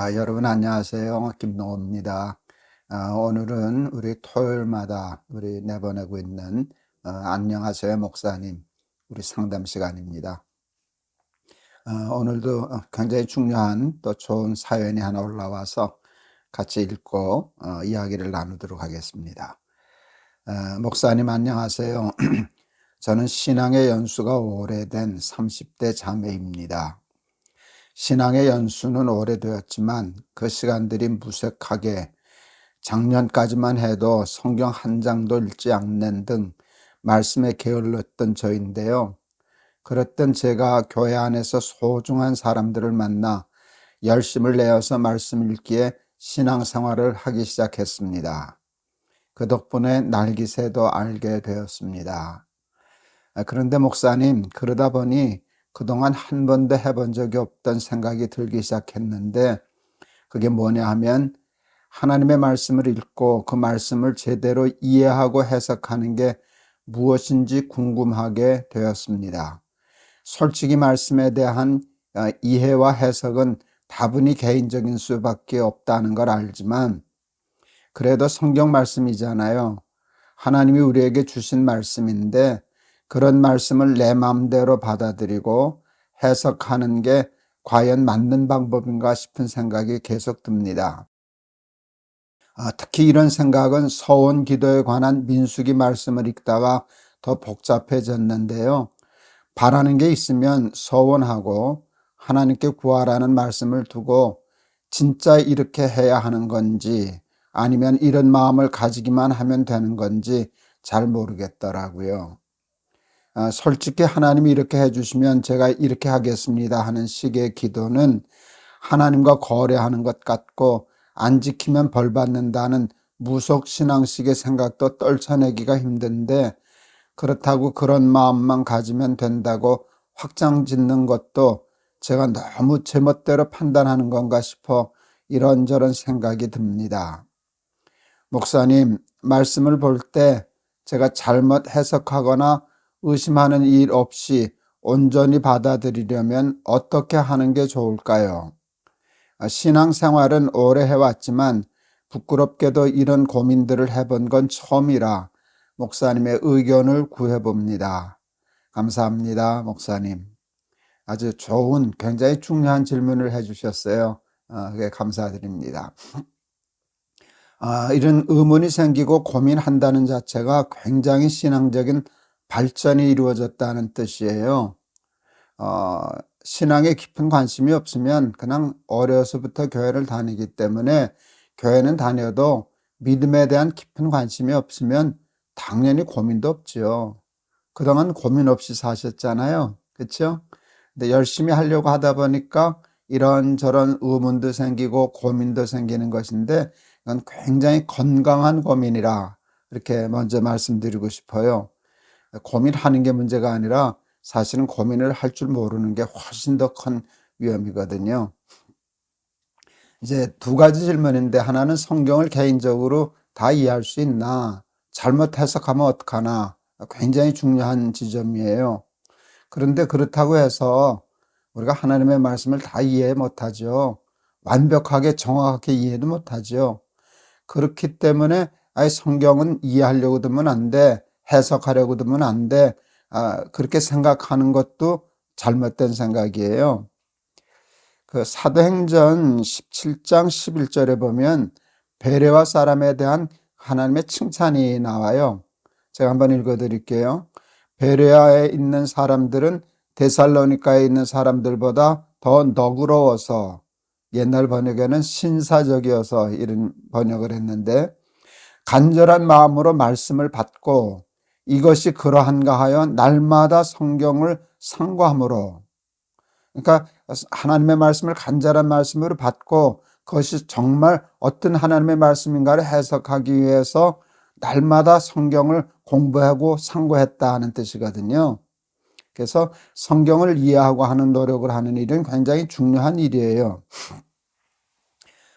아, 여러분 안녕하세요. 김동호입니다. 아, 오늘은 우리 토요일마다 우리 내보내고 있는 어, 안녕하세요 목사님 우리 상담 시간입니다. 어, 오늘도 굉장히 중요한 또 좋은 사연이 하나 올라와서 같이 읽고 어, 이야기를 나누도록 하겠습니다. 어, 목사님 안녕하세요. 저는 신앙의 연수가 오래된 30대 자매입니다. 신앙의 연수는 오래되었지만 그 시간들이 무색하게 작년까지만 해도 성경 한 장도 읽지 않는 등 말씀에 게을렀던 저인데요. 그랬던 제가 교회 안에서 소중한 사람들을 만나 열심을 내어서 말씀 읽기에 신앙생활을 하기 시작했습니다. 그 덕분에 날기새도 알게 되었습니다. 그런데 목사님, 그러다 보니 그동안 한 번도 해본 적이 없던 생각이 들기 시작했는데 그게 뭐냐 하면 하나님의 말씀을 읽고 그 말씀을 제대로 이해하고 해석하는 게 무엇인지 궁금하게 되었습니다. 솔직히 말씀에 대한 어, 이해와 해석은 다분히 개인적인 수밖에 없다는 걸 알지만 그래도 성경 말씀이잖아요. 하나님이 우리에게 주신 말씀인데 그런 말씀을 내 마음대로 받아들이고 해석하는 게 과연 맞는 방법인가 싶은 생각이 계속 듭니다. 아, 특히 이런 생각은 서원 기도에 관한 민수기 말씀을 읽다가 더 복잡해졌는데요. 바라는 게 있으면 서원하고 하나님께 구하라는 말씀을 두고 진짜 이렇게 해야 하는 건지 아니면 이런 마음을 가지기만 하면 되는 건지 잘 모르겠더라고요. 아, 솔직히 하나님이 이렇게 해주시면 제가 이렇게 하겠습니다 하는 식의 기도는 하나님과 거래하는 것 같고 안 지키면 벌 받는다는 무속 신앙식의 생각도 떨쳐내기가 힘든데 그렇다고 그런 마음만 가지면 된다고 확장 짓는 것도 제가 너무 제멋대로 판단하는 건가 싶어 이런저런 생각이 듭니다. 목사님, 말씀을 볼 때 제가 잘못 해석하거나 의심하는 일 없이 온전히 받아들이려면 어떻게 하는 게 좋을까요? 아, 신앙생활은 오래 해왔지만 부끄럽게도 이런 고민들을 해본 건 처음이라 목사님의 의견을 구해봅니다. 감사합니다, 목사님. 아주 좋은, 굉장히 중요한 질문을 해주셨어요. 어, 감사드립니다. 아, 이런 의문이 생기고 고민한다는 자체가 굉장히 신앙적인 발전이 이루어졌다는 뜻이에요. 어, 신앙에 깊은 관심이 없으면 그냥 어려서부터 교회를 다니기 때문에 교회는 다녀도 믿음에 대한 깊은 관심이 없으면 당연히 고민도 없지요. 그동안 고민 없이 사셨잖아요. 그렇죠? 근데 열심히 하려고 하다 보니까 이런저런 의문도 생기고 고민도 생기는 것인데 이건 굉장히 건강한 고민이라 이렇게 먼저 말씀드리고 싶어요. 고민하는 게 문제가 아니라 사실은 고민을 할 줄 모르는 게 훨씬 더 큰 위험이거든요. 이제 두 가지 질문인데 하나는 성경을 개인적으로 다 이해할 수 있나? 잘못 해석하면 어떡하나? 굉장히 중요한 지점이에요. 그런데 그렇다고 해서 우리가 하나님의 말씀을 다 이해 못하죠. 완벽하게 정확하게 이해도 못하죠. 그렇기 때문에 아예 성경은 이해하려고 들면 안 돼. 해석하려고 들면 안 돼. 아, 그렇게 생각하는 것도 잘못된 생각이에요. 그 사도행전 17장 11절에 보면 베레와 사람에 대한 하나님의 칭찬이 나와요. 제가 한번 읽어 드릴게요. 베레아에 있는 사람들은 데살로니카에 있는 사람들보다 더 너그러워서 옛날 번역에는 신사적이어서 이런 번역을 했는데 간절한 마음으로 말씀을 받고 이것이 그러한가 하여 날마다 성경을 상고함으로 그러니까 하나님의 말씀을 간절한 말씀으로 받고 그것이 정말 어떤 하나님의 말씀인가를 해석하기 위해서 날마다 성경을 공부하고 상고했다 하는 뜻이거든요. 그래서 성경을 이해하고 하는 노력을 하는 일은 굉장히 중요한 일이에요.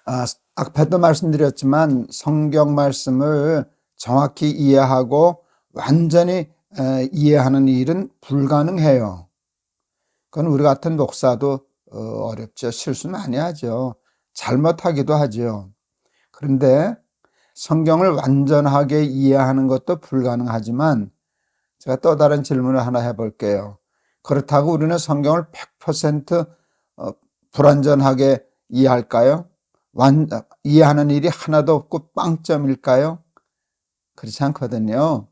아, 앞에도 말씀드렸지만 성경 말씀을 정확히 이해하고 완전히 이해하는 일은 불가능해요. 그건 우리 같은 목사도 어, 어렵죠. 실수 많이 하죠. 잘못하기도 하지요. 그런데 성경을 완전하게 이해하는 것도 불가능하지만 제가 또 다른 질문을 하나 해볼게요. 그렇다고 우리는 성경을 100% 어, 불완전하게 이해할까요? 완, 이해하는 일이 하나도 없고 빵점일까요? 그렇지 않거든요.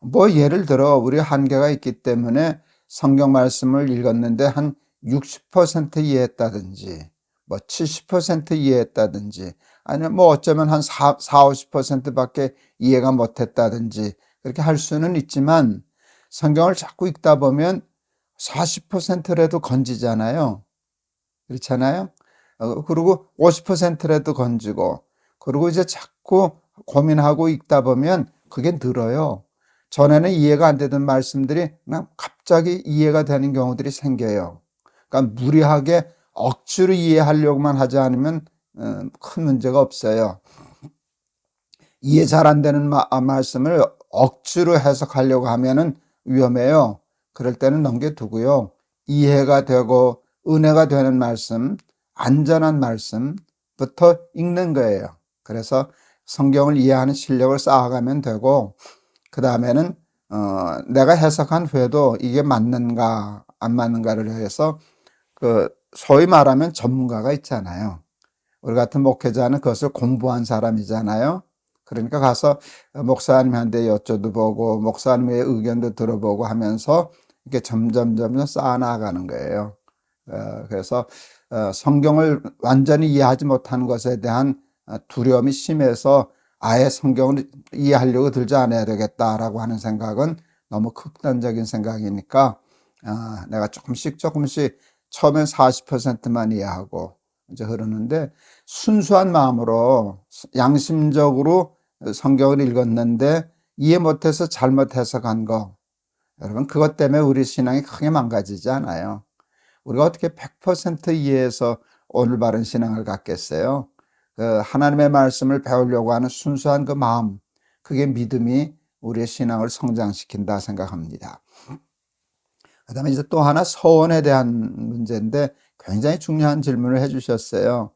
뭐 예를 들어 우리 한계가 있기 때문에 성경 말씀을 읽었는데 한 60% 이해했다든지 뭐 70% 이해했다든지 아니면 뭐 어쩌면 한 4, 50%밖에 이해가 못했다든지 그렇게 할 수는 있지만 성경을 자꾸 읽다 보면 40%라도 건지잖아요. 그렇잖아요. 어, 그리고 50%라도 건지고 그리고 이제 자꾸 고민하고 읽다 보면 그게 늘어요. 전에는 이해가 안 되던 말씀들이 그냥 갑자기 이해가 되는 경우들이 생겨요. 그러니까 무리하게 억지로 이해하려고만 하지 않으면 어, 큰 문제가 없어요. 이해 잘 안 되는 마, 아, 말씀을 억지로 해석하려고 하면은 위험해요. 그럴 때는 넘겨두고요. 이해가 되고 은혜가 되는 말씀, 안전한 말씀부터 읽는 거예요. 그래서 성경을 이해하는 실력을 쌓아가면 되고, 그 다음에는, 어, 내가 해석한 후에도 이게 맞는가, 안 맞는가를 해서, 그, 소위 말하면 전문가가 있잖아요. 우리 같은 목회자는 그것을 공부한 사람이잖아요. 그러니까 가서 목사님한테 여쭤도 보고, 목사님의 의견도 들어보고 하면서 이렇게 점점 점점 쌓아나가는 거예요. 어, 그래서 어, 성경을 완전히 이해하지 못하는 것에 대한 어, 두려움이 심해서 아예 성경을 이해하려고 들지 않아야 되겠다라고 하는 생각은 너무 극단적인 생각이니까 내가 조금씩 조금씩 처음엔 40%만 이해하고 이제 흐르는데 순수한 마음으로 양심적으로 성경을 읽었는데 이해 못해서 잘못 해석한 거 여러분 그것 때문에 우리 신앙이 크게 망가지지 않아요. 우리가 어떻게 100% 이해해서 오늘 바른 신앙을 갖겠어요? 그 하나님의 말씀을 배우려고 하는 순수한 그 마음, 그게 믿음이 우리의 신앙을 성장시킨다 생각합니다. 그 다음에 이제 또 하나 서원에 대한 문제인데 굉장히 중요한 질문을 해주셨어요.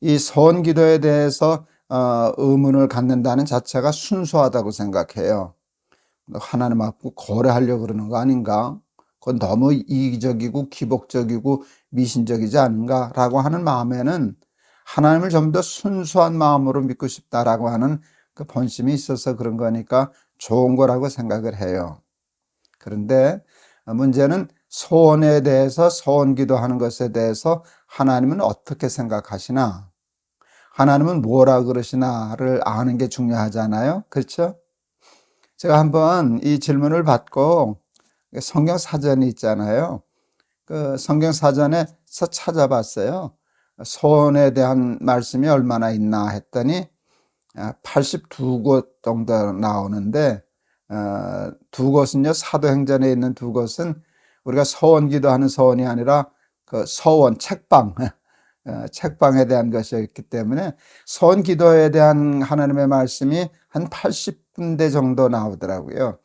이 서원 기도에 대해서 어, 의문을 갖는다는 자체가 순수하다고 생각해요. 하나님 앞고 거래하려고 그러는 거 아닌가? 그건 너무 이기적이고 기복적이고 미신적이지 않은가라고 하는 마음에는 하나님을 좀 더 순수한 마음으로 믿고 싶다라고 하는 그 본심이 있어서 그런 거니까 좋은 거라고 생각을 해요. 그런데 문제는 소원에 대해서 소원 기도하는 것에 대해서 하나님은 어떻게 생각하시나? 하나님은 뭐라 그러시나를 아는 게 중요하잖아요. 그렇죠? 제가 한번 이 질문을 받고 성경 사전이 있잖아요. 그 성경 사전에서 찾아봤어요. 소원에 대한 말씀이 얼마나 있나 했더니 82곳 아, 정도 나오는데 어, 두 곳은요 사도행전에 있는 두 곳은 우리가 서원 기도하는 서원이 아니라 그 서원 책방 어, 책방에 대한 것이었기 때문에 서원 기도에 대한 하나님의 말씀이 한 80군데 정도 나오더라고요.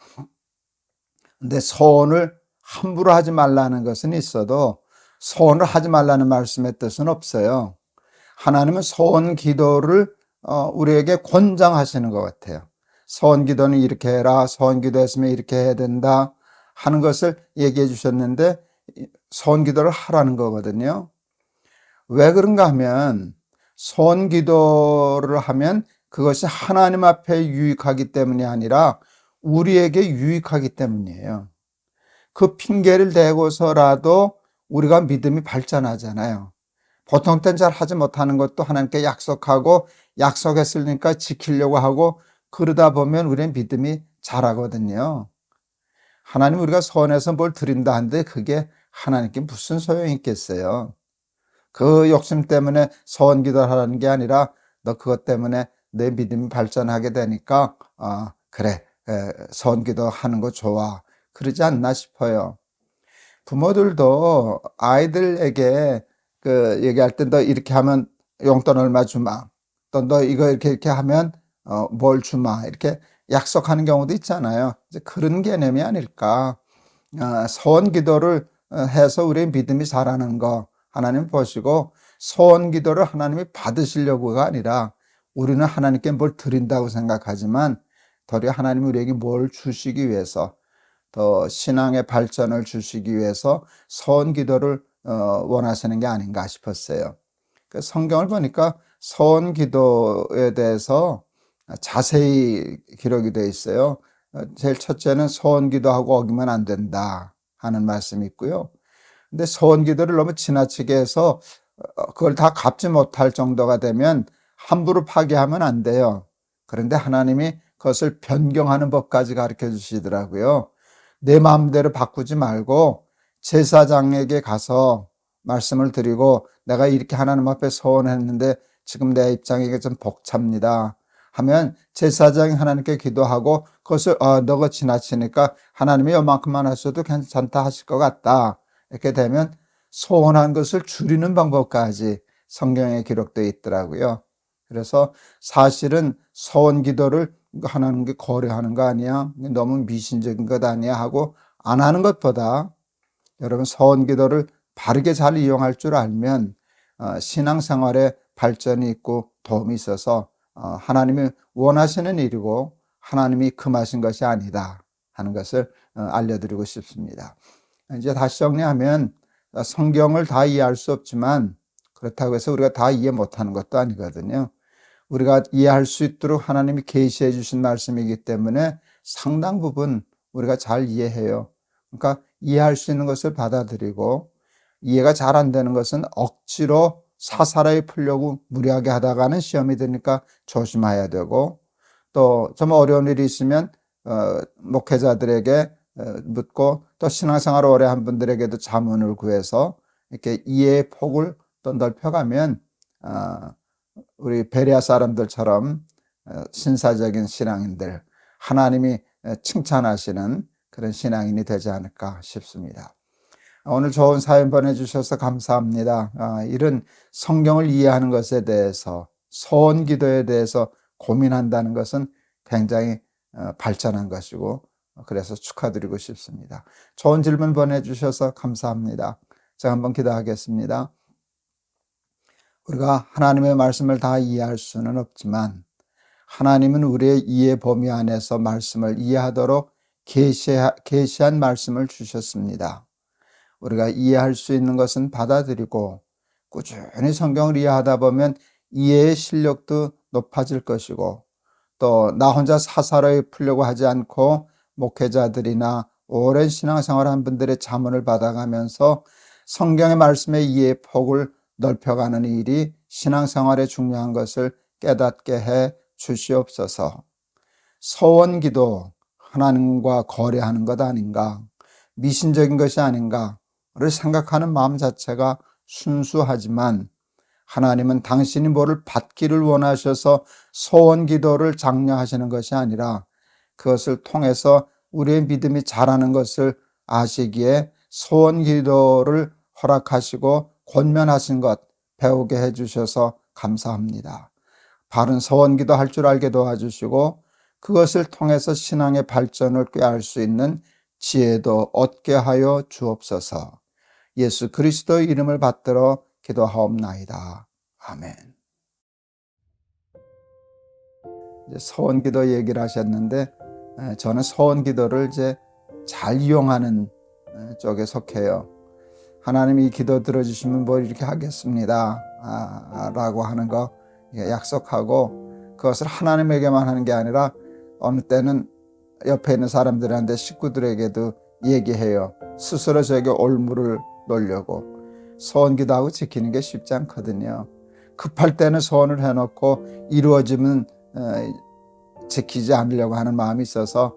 근데 소원을 함부로 하지 말라는 것은 있어도 소원을 하지 말라는 말씀의 뜻은 없어요. 하나님은 소원 기도를 어, 우리에게 권장하시는 것 같아요. 소원 기도는 이렇게 해라. 소원 기도했으면 이렇게 해야 된다. 하는 것을 얘기해 주셨는데 소원 기도를 하라는 거거든요. 왜 그런가 하면 소원 기도를 하면 그것이 하나님 앞에 유익하기 때문이 아니라 우리에게 유익하기 때문이에요. 그 핑계를 대고서라도 우리가 믿음이 발전하잖아요. 보통 땐 잘 하지 못하는 것도 하나님께 약속하고 약속했으니까 지키려고 하고 그러다 보면 우리의 믿음이 자라거든요. 하나님 우리가 선에서 뭘 드린다 한데 그게 하나님께 무슨 소용이 있겠어요. 그 욕심 때문에 선 기도를 하라는 게 아니라 너 그것 때문에 내 믿음이 발전하게 되니까 아 그래 선기도 하는 거 좋아. 그러지 않나 싶어요. 부모들도 아이들에게 그 얘기할 때 너 이렇게 하면 용돈 얼마 주마. 또 너 이거 이렇게 이렇게 하면 어, 뭘 주마. 이렇게 약속하는 경우도 있잖아요. 이제 그런 개념이 아닐까. 어, 소원 기도를 어, 해서 우리의 믿음이 자라는 거 하나님 보시고 소원 기도를 하나님이 받으시려고가 아니라 우리는 하나님께 뭘 드린다고 생각하지만 도리어 하나님이 우리에게 뭘 주시기 위해서 더 신앙의 발전을 주시기 위해서 소원 기도를 어, 원하시는 게 아닌가 싶었어요. 그 성경을 보니까 소원 기도에 대해서 자세히 기록이 되어 있어요. 어, 제일 첫째는 소원 기도하고 어기면 안 된다 하는 말씀이 있고요. 근데 소원 기도를 너무 지나치게 해서 어, 그걸 다 갚지 못할 정도가 되면 함부로 파기하면 안 돼요. 그런데 하나님이 그것을 변경하는 법까지 가르쳐 주시더라고요. 내 마음대로 바꾸지 말고 제사장에게 가서 말씀을 드리고 내가 이렇게 하나님 앞에 소원했는데 지금 내 입장이 좀 벅찹니다. 하면 제사장이 하나님께 기도하고 그것을 어, 너가 지나치니까 하나님이 요만큼만 하셔도 괜찮다 하실 것 같다. 이렇게 되면 소원한 것을 줄이는 방법까지 성경에 기록되어 있더라고요. 그래서 사실은 소원 기도를 게 거래하는 거 아니야? 너무 미신적인 것 아니야? 하고 안 하는 것보다 여러분 소원 기도를 바르게 잘 이용할 줄 알면 어, 신앙생활에 발전이 있고 도움이 있어서 어, 하나님이 원하시는 일이고 하나님이 금하신 것이 아니다 하는 것을 어, 알려드리고 싶습니다. 이제 다시 정리하면 성경을 다 이해할 수 없지만 그렇다고 해서 우리가 다 이해 못하는 것도 아니거든요. 우리가 이해할 수 있도록 하나님이 계시해 주신 말씀이기 때문에 상당 부분 우리가 잘 이해해요. 그러니까 이해할 수 있는 것을 받아들이고 이해가 잘 안 되는 것은 억지로 사사라이 풀려고 무리하게 하다가는 시험이 되니까 조심해야 되고 또좀 어려운 일이 있으면 어, 목회자들에게 어, 묻고 또 신앙생활 오래 한 분들에게도 자문을 구해서 이렇게 이해의 폭을 또 넓혀가면 어, 우리 베리아 사람들처럼 어, 신사적인 신앙인들 하나님이 칭찬하시는 그런 신앙인이 되지 않을까 싶습니다. 오늘 좋은 사연 보내주셔서 감사합니다. 아, 이런 성경을 이해하는 것에 대해서 소원 기도에 대해서 고민한다는 것은 굉장히 어, 발전한 것이고 그래서 축하드리고 싶습니다. 좋은 질문 보내주셔서 감사합니다. 제가 한번 기도하겠습니다. 우리가 하나님의 말씀을 다 이해할 수는 없지만 하나님은 우리의 이해 범위 안에서 말씀을 이해하도록 계시한 말씀을 주셨습니다. 우리가 이해할 수 있는 것은 받아들이고 꾸준히 성경을 이해하다 보면 이해의 실력도 높아질 것이고 또 나 혼자 사사로이 풀려고 하지 않고 목회자들이나 오랜 신앙생활 한 분들의 자문을 받아가면서 성경의 말씀의 이해의 폭을 넓혀가는 일이 신앙생활에 중요한 것을 깨닫게 해 주시옵소서. 소원기도 하나님과 거래하는 것 아닌가, 미신적인 것이 아닌가를 생각하는 마음 자체가 순수하지만 하나님은 당신이 뭐를 받기를 원하셔서 소원 기도를 장려하시는 것이 아니라 그것을 통해서 우리의 믿음이 자라는 것을 아시기에 소원 기도를 허락하시고 권면하신 것 배우게 해주셔서 감사합니다. 바른 서원 기도 할 줄 알게 도와주시고 그것을 통해서 신앙의 발전을 꾀할 수 있는 지혜도 얻게 하여 주옵소서. 예수 그리스도의 이름을 받들어 기도하옵나이다. 아멘. 이제 서원 기도 얘기를 하셨는데 저는 서원 기도를 이제 잘 이용하는 쪽에 속해요. 하나님이 기도 들어주시면 뭐 이렇게 하겠습니다. 아, 라고 하는 거 약속하고 그것을 하나님에게만 하는 게 아니라 어느 때는 옆에 있는 사람들한테 식구들에게도 얘기해요. 스스로 저에게 올무를 놓으려고 소원 기도하고 지키는 게 쉽지 않거든요. 급할 때는 소원을 해놓고 이루어지면 어, 지키지 않으려고 하는 마음이 있어서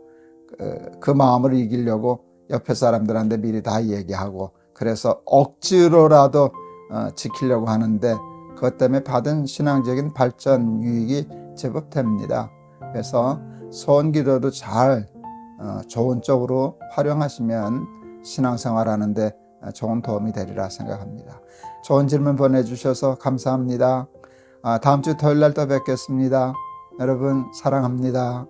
그, 그 마음을 이기려고 옆에 사람들한테 미리 다 얘기하고 그래서 억지로라도 어, 지키려고 하는데 그것 때문에 받은 신앙적인 발전 유익이 제법 됩니다. 그래서 소원기도도 잘 어, 좋은 쪽으로 활용하시면 신앙생활 하는데 좋은 도움이 되리라 생각합니다. 좋은 질문 보내주셔서 감사합니다. 아, 다음 주 토요일 날 또 뵙겠습니다. 여러분 사랑합니다.